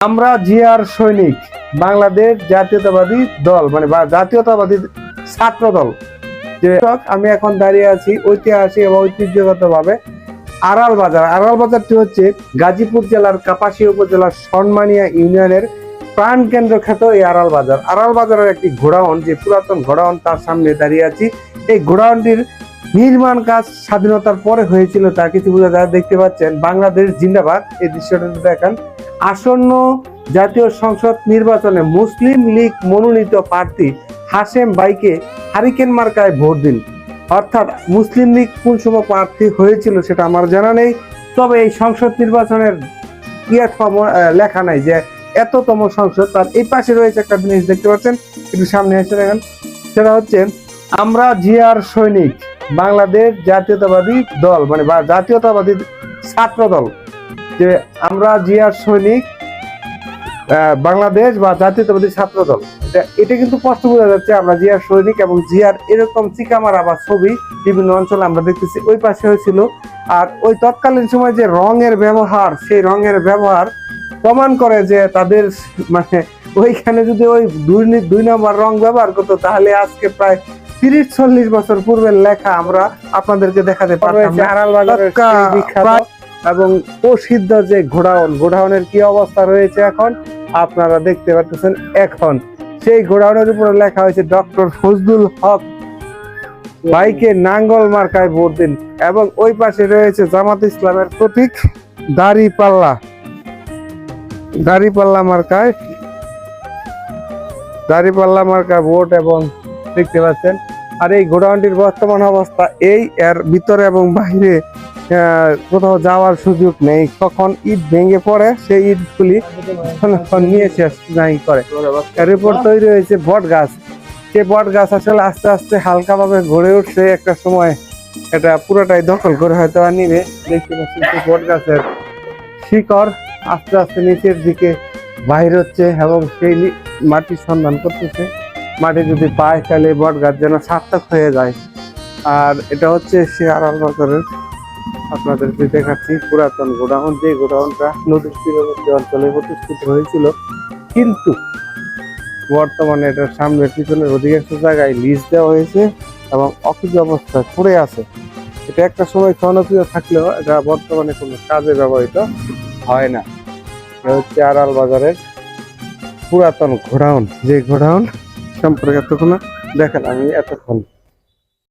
আমরা জিয়ার সৈনিক, বাংলাদেশ জাতীয়তাবাদী দল মানে জাতীয়তাবাদী ছাত্র দল যে আমি এখন দাঁড়িয়ে আছি ঐতিহাসিক এবং ঐতিহ্যগত ভাবে আড়াল বাজার। আড়াল বাজারটি হচ্ছে গাজীপুর জেলার কাপাসিয়া উপজেলার সনমানিয়া ইউনিয়নের প্রাণ কেন্দ্র খ্যাত এই আড়াল বাজার। আড়াল বাজারের একটি ঘোড়াউন, যে পুরাতন ঘোড়াউন, তার সামনে দাঁড়িয়ে আছি। এই ঘোড়াউনটির নির্মাণ কাজ স্বাধীনতার পরে হয়েছিল তা কিছু বোঝা যায়। দেখতে পাচ্ছেন, বাংলাদেশ জিন্দাবাদ। এই দৃশ্যটা দেখান। আসন্ন জাতীয় সংসদ নির্বাচনে মুসলিম লীগ মনোনীত প্রার্থী হাশেম বাইকে হারিকেন মার্কায় ভোট দিন। অর্থাৎ মুসলিম লীগ কোন সময় প্রার্থী হয়েছিল সেটা আমার জানা নেই। তবে এই সংসদ নির্বাচনের প্ল্যাটফর্ম লেখা নাই যে এততম সংসদ। তার এই পাশে রয়েছে একটা জিনিস দেখতে পাচ্ছেন। একটু সামনে এসে দেখেন। সেটা হচ্ছে, আমরা জিয়ার সৈনিক। বাংলাদেশ জাতীয়তাবাদী দল মানে জাতীয়তাবাদী ছাত্র দল যে আমরা জিয়ার সৈনিক বাংলাদেশ বা জাতীয়তাবাদী ছাত্র দল এটা কিন্তু স্পষ্ট বোঝা যাচ্ছে আমরা জিয়ার সৈনিক এবং জিয়ার এরকম চিকামারা বা ছবি বিভিন্ন অঞ্চলে আমরা দেখতেছি। ওই পাশে হয়েছিল, আর ওই তৎকালীন সময় যে রঙের ব্যবহার, সেই রঙের ব্যবহার প্রমাণ করে যে তাদের মানে ওইখানে যদি ওই দুই দুই নম্বর রং ব্যবহার করতো, তাহলে আজকে প্রায় তিরিশ চল্লিশ বছর পূর্বের লেখা আমরা আপনাদেরকে দেখাতে পারতাম এবং প্রসিদ্ধ যে ঘোড়াউন ঘোড়াউনের কি অবস্থা রয়েছে এখন? আপনারা দেখতে পাচ্ছেন এখন। সেই ঘোড়াউনের উপরে লেখা হয়েছে ডক্টর ফজলুল হক। বাইকে নাঙ্গল মার্কায় ভোট দিন এবং ওই পাশে রয়েছে জামাত ইসলামের প্রতীক দাড়ি পাল্লা দাড়ি পাল্লা মার্কায় দাড়ি পাল্লা মার্কায় ভোট এবং দেখতে পাচ্ছেন। আর এই ঘোড়াউনটির বর্তমান অবস্থা এই, এর ভিতরে এবং বাইরে কোথাও যাওয়ার সুযোগ নেই। কখন ইট ভেঙে পড়ে, সেই ইটগুলি নিয়ে শেষ নাই করে। এরপর তৈরি হয়েছে বট গাছ। সে বট গাছ আসলে আস্তে আস্তে হালকা ভাবে গড়ে উঠছে। একটা সময় এটা পুরোটাই দখল করে হয়তো আর নিবে। দেখতে পাচ্ছি বট গাছের শিকড় আস্তে আস্তে নিচের দিকে বাহির হচ্ছে এবং সেই মাটির সন্ধান করতেছে। মাটি যদি পায় তাহলে বট গাছ যেন সার্থক হয়ে যায়। আর এটা হচ্ছে সে আড়াল বাজারের আপনাদেরকে দেখাচ্ছি পুরাতন গোডাউন। যে গোডাউনটা নদীর তীরবর্তী অঞ্চলে প্রতিষ্ঠিত হয়েছিল। কিন্তু বর্তমানে এটার সামনে পিছনের অধিকাংশ জায়গায় লিজ দেওয়া হয়েছে এবং অকেজ অবস্থায় পড়ে আছে। এটা একটা সময় জনপ্রিয় থাকলেও এটা বর্তমানে কোনো কাজে ব্যবহৃত হয় না। এটা হচ্ছে আড়াল বাজারের পুরাতন গোডাউন। যে গোডাউন সম্পর্কে এতক্ষণ দেখেন আমি এতক্ষণ